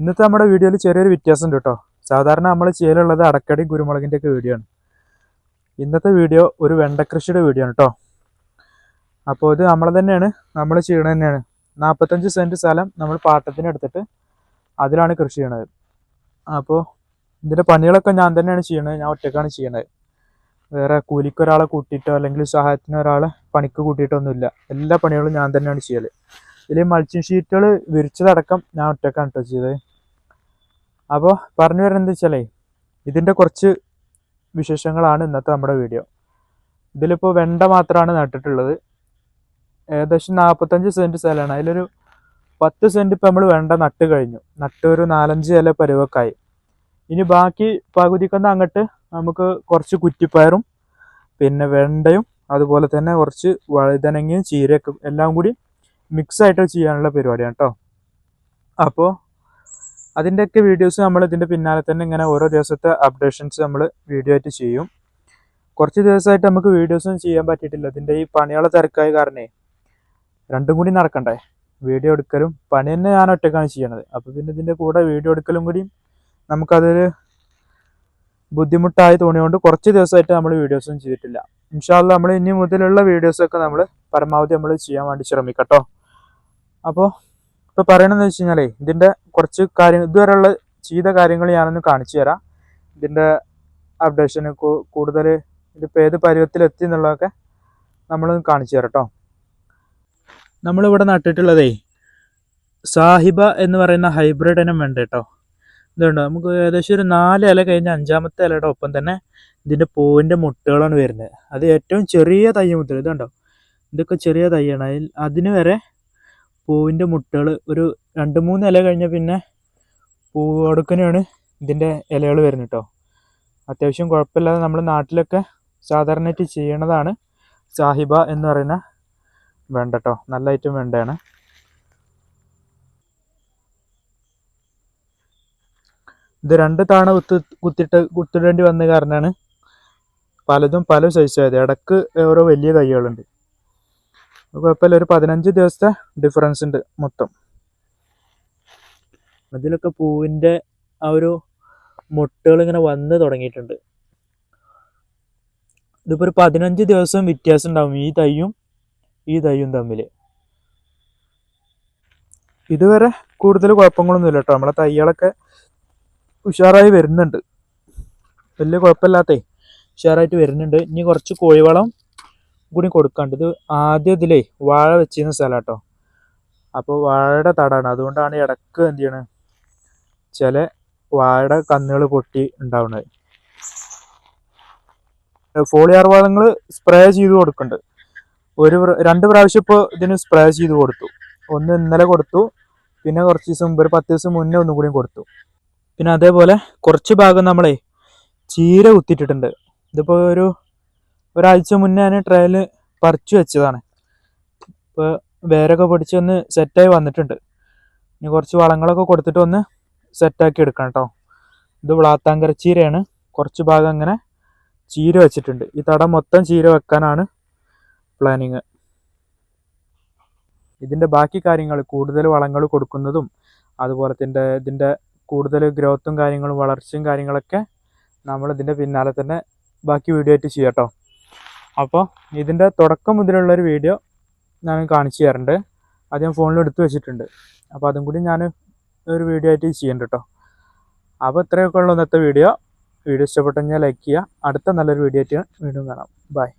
ഇന്നത്തെ നമ്മുടെ വീഡിയോയിൽ ചെറിയൊരു വ്യത്യാസം ഉണ്ട് കേട്ടോ. സാധാരണ നമ്മൾ ചെയ്യലുള്ളത് അടക്കടി കുരുമുളകിന്റെ ഒക്കെ വീഡിയോ ആണ്. ഇന്നത്തെ വീഡിയോ ഒരു വെണ്ടക്കൃഷിയുടെ വീഡിയോ ആണ് കേട്ടോ. അപ്പോൾ ഇത് നമ്മൾ തന്നെയാണ് നമ്മൾ ചെയ്യണത് തന്നെയാണ്. നാൽപ്പത്തഞ്ച് സെന്റ് സ്ഥലം നമ്മൾ പാട്ടത്തിന് എടുത്തിട്ട് അതിലാണ് കൃഷി ചെയ്യണത്. അപ്പോൾ ഇതിന്റെ പണികളൊക്കെ ഞാൻ തന്നെയാണ് ചെയ്യണത് ഞാൻ ഒറ്റക്കാണ് ചെയ്യണത്. വേറെ കൂലിക്ക് ഒരാളെ കൂട്ടിയിട്ടോ അല്ലെങ്കിൽ സഹായത്തിന് ഒരാളെ പണിക്ക് കൂട്ടിയിട്ടൊന്നുമില്ല. എല്ലാ പണികളും ഞാൻ തന്നെയാണ് ചെയ്യൽ ഇതിൽ മൾച്ചിങ് ഷീറ്റുകൾ വിരിച്ചതടക്കം ഞാൻ ഒറ്റക്കാണ് കേട്ടോ ചെയ്തത്. അപ്പോൾ പറഞ്ഞു വരുന്നത് വെച്ചാലേ ഇതിന്റെ കുറച്ച് വിശേഷങ്ങളാണ് ഇന്നത്തെ നമ്മുടെ വീഡിയോ. ഇതിലിപ്പോൾ വെണ്ട മാത്രമാണ് നട്ടിട്ടുള്ളത്. ഏകദേശം നാൽപ്പത്തഞ്ച് സെന്റ് സ്ഥലമാണ് അതിലൊരു പത്ത് സെന്റ് ഇപ്പം നമ്മൾ വെണ്ട നട്ട് കഴിഞ്ഞു. നട്ട് ഒരു നാലഞ്ച് ഇല പരുവക്കായി ഇനി ബാക്കി പകുതിക്കൊന്ന് അങ്ങോട്ട് നമുക്ക് കുറച്ച് കുറ്റിപ്പയറും പിന്നെ വെണ്ടയും അതുപോലെ തന്നെ കുറച്ച് വഴുതനങ്ങയും ചീരയൊക്കെ എല്ലാം കൂടി മിക്സ് ആയിട്ട് ചെയ്യാനുള്ള പരിപാടിയാണ് കേട്ടോ അപ്പോൾ അതിന്റെയൊക്കെ വീഡിയോസ് നമ്മൾ ഇതിന്റെ പിന്നാലെ തന്നെ ഇങ്ങനെ ഓരോ ദിവസത്തെ അപ്ഡേഷൻസ് നമ്മൾ വീഡിയോ ആയിട്ട് ചെയ്യും. കുറച്ച് ദിവസമായിട്ട് നമുക്ക് വീഡിയോസൊന്നും ചെയ്യാൻ പറ്റിയിട്ടില്ല. ഇതിന്റെ ഈ പണികളെ തിരക്കായ കാരണേ രണ്ടും കൂടി നടക്കണ്ടേ? വീഡിയോ എടുക്കലും പണി തന്നെ ഞാൻ ഒറ്റക്കാണ് ചെയ്യണത്. അപ്പോൾ പിന്നെ ഇതിന്റെ കൂടെ വീഡിയോ എടുക്കലും കൂടി നമുക്കതൊരു ബുദ്ധിമുട്ടായി തോന്നിയുകൊണ്ട് കുറച്ച് ദിവസമായിട്ട് നമ്മൾ വീഡിയോസൊന്നും ചെയ്തിട്ടില്ല. ഇൻഷാല്ല നമ്മൾ ഇനി മുതലുള്ള വീഡിയോസൊക്കെ നമ്മൾ പരമാവധി നമ്മൾ ചെയ്യാൻ വേണ്ടി ശ്രമിക്കട്ടോ. അപ്പോൾ ഇപ്പോൾ പറയണമെന്ന് വെച്ച് കഴിഞ്ഞാലേ ഇതിന്റെ കുറച്ച് കാര്യങ്ങൾ ഇതുവരെയുള്ള ചെയ്ത കാര്യങ്ങൾ ഞാനൊന്ന് കാണിച്ചു തരാം. ഇതിന്റെ അപ്ഡേഷൻ കൂടുതൽ ഇതിപ്പോൾ ഏത് പരുവത്തിലെത്തി എന്നുള്ളതൊക്കെ നമ്മളൊന്ന് കാണിച്ചു തരാം കേട്ടോ നമ്മളിവിടെ നട്ടിട്ടുള്ളതേ സാഹിബ എന്ന് പറയുന്ന ഹൈബ്രിഡ് ഇനം വേണ്ട കേട്ടോ ഇതുണ്ട്? നമുക്ക് ഏകദേശം ഒരു നാല് ഇല കഴിഞ്ഞ് അഞ്ചാമത്തെ ഇലയുടെ ഒപ്പം തന്നെ ഇതിന്റെ പൂവിന്റെ മുട്ടുകളാണ് വരുന്നത്. അത് ഏറ്റവും ചെറിയ തൈ മുതൽ ഇതുണ്ടോ? ഇതൊക്കെ ചെറിയ തൈയാണ്. അതിൽ അതിന് വരെ പൂവിന്റെ മുട്ടുകൾ ഒരു രണ്ട് മൂന്ന് ഇല കഴിഞ്ഞ പിന്നെ പൂവടുക്കനാണ് ഇതിന്റെ ഇലകൾ വരുന്നത് കേട്ടോ അത്യാവശ്യം കുഴപ്പമില്ലാതെ നമ്മുടെ നാട്ടിലൊക്കെ സാധാരണയായിട്ട് ചെയ്യണതാണ്. സാഹിബ എന്ന് പറയുന്ന വേണ്ട കേട്ടോ നല്ല ഐറ്റം വേണ്ടയാണ്. ഇത് രണ്ട് തവണ കുത്ത് കുത്തിട്ട് കുത്തിടേണ്ടി വന്ന കാരണമാണ് പലതും പല സൈസ് ആയത്. ഇടയ്ക്ക് ഓരോ വലിയ തൈകളുണ്ട്. കുഴപ്പമില്ല ഒരു പതിനഞ്ച് ദിവസത്തെ ഡിഫറൻസ് ഉണ്ട് മൊത്തം. അതിലൊക്കെ പൂവിന്റെ ആ ഒരു മുട്ടുകൾ ഇങ്ങനെ വന്ന് തുടങ്ങിയിട്ടുണ്ട്. ഇതിപ്പോൾ ഒരു പതിനഞ്ച് ദിവസം വ്യത്യാസം ഉണ്ടാവും ഈ തൈയും ഈ തൈയും തമ്മിൽ ഇതുവരെ കൂടുതൽ കുഴപ്പങ്ങളൊന്നുമില്ല കേട്ടോ. നമ്മളെ തൈകളൊക്കെ ഉഷാറായി വരുന്നുണ്ട്. വലിയ കുഴപ്പമില്ലാത്തേ ഉഷാറായിട്ട് വരുന്നുണ്ട്. ഇനി കുറച്ച് കോഴിവളം കൂടി കൊടുക്കാണ്ട്. ഇത് ആദ്യം ഇതിലേ വാഴ വെച്ചിരുന്ന സ്ഥലം കേട്ടോ അപ്പോൾ വാഴയുടെ തടാണ്. അതുകൊണ്ടാണ് ഇടയ്ക്ക് എന്ത് ചെയ്യണത് ചില വാഴയുടെ കന്നുകൾ പൊട്ടി ഉണ്ടാവുന്നത്. ഫോളിയാർ വളങ്ങൾ സ്പ്രേ ചെയ്ത് കൊടുക്കുന്നുണ്ട്. ഒരു രണ്ട് പ്രാവശ്യം ഇപ്പോൾ ഇതിന് സ്പ്രേ ചെയ്ത് കൊടുത്തു. ഒന്ന് ഇന്നലെ കൊടുത്തു. പിന്നെ കുറച്ച് ദിവസം മുമ്പ് ഒരു പത്ത് ദിവസം മുന്നേ ഒന്നും കൂടി കൊടുത്തു. പിന്നെ അതേപോലെ കുറച്ച് ഭാഗം നമ്മളെ ചീര കുത്തിയിട്ടിട്ടുണ്ട്. ഇതിപ്പോൾ ഒരു ഒരാഴ്ച മുന്നേ ഞാൻ ട്രയൽ പറിച്ചു വെച്ചതാണ്. ഇപ്പോൾ വേരൊക്കെ പൊടിച്ച് ഒന്ന് സെറ്റായി വന്നിട്ടുണ്ട്. ഇനി കുറച്ച് വളങ്ങളൊക്കെ കൊടുത്തിട്ട് ഒന്ന് സെറ്റാക്കി എടുക്കണം കേട്ടോ ഇത് വിളാത്താങ്കര ചീരയാണ്. കുറച്ച് ഭാഗം അങ്ങനെ ചീര വെച്ചിട്ടുണ്ട്. ഈ തടം മൊത്തം ചീര വെക്കാനാണ് പ്ലാനിങ് ഇതിന്റെ ബാക്കി കാര്യങ്ങൾ കൂടുതൽ വളങ്ങൾ കൊടുക്കുന്നതും അതുപോലെ തന്നെ ഇതിന്റെ കൂടുതൽ ഗ്രോത്തും കാര്യങ്ങളും വളർച്ചയും കാര്യങ്ങളൊക്കെ നമ്മൾ ഇതിന്റെ പിന്നാലെ തന്നെ ബാക്കി വീഡിയോ ആയിട്ട് ചെയ്യാം കേട്ടോ അപ്പോൾ ഇതിന്റെ തുടക്കം മുതലുള്ളൊരു വീഡിയോ ഞാൻ കാണിച്ചു തരുന്നുണ്ട് അത് ഞാൻ ഫോണിൽ എടുത്തു വെച്ചിട്ടുണ്ട്. അപ്പോൾ അതും കൂടി ഞാൻ ഒരു വീഡിയോ ആയിട്ട് ചെയ്യുന്നുണ്ട് കേട്ടോ. അപ്പോൾ ഇത്രയൊക്കെ ഉള്ളൂ ഇന്നത്തെ വീഡിയോ. വീഡിയോ ഇഷ്ടപ്പെട്ടു കഴിഞ്ഞാൽ ലൈക്ക് ചെയ്യുക. അടുത്ത നല്ലൊരു വീഡിയോ ആയിട്ട് വീണ്ടും കാണാം. ബൈ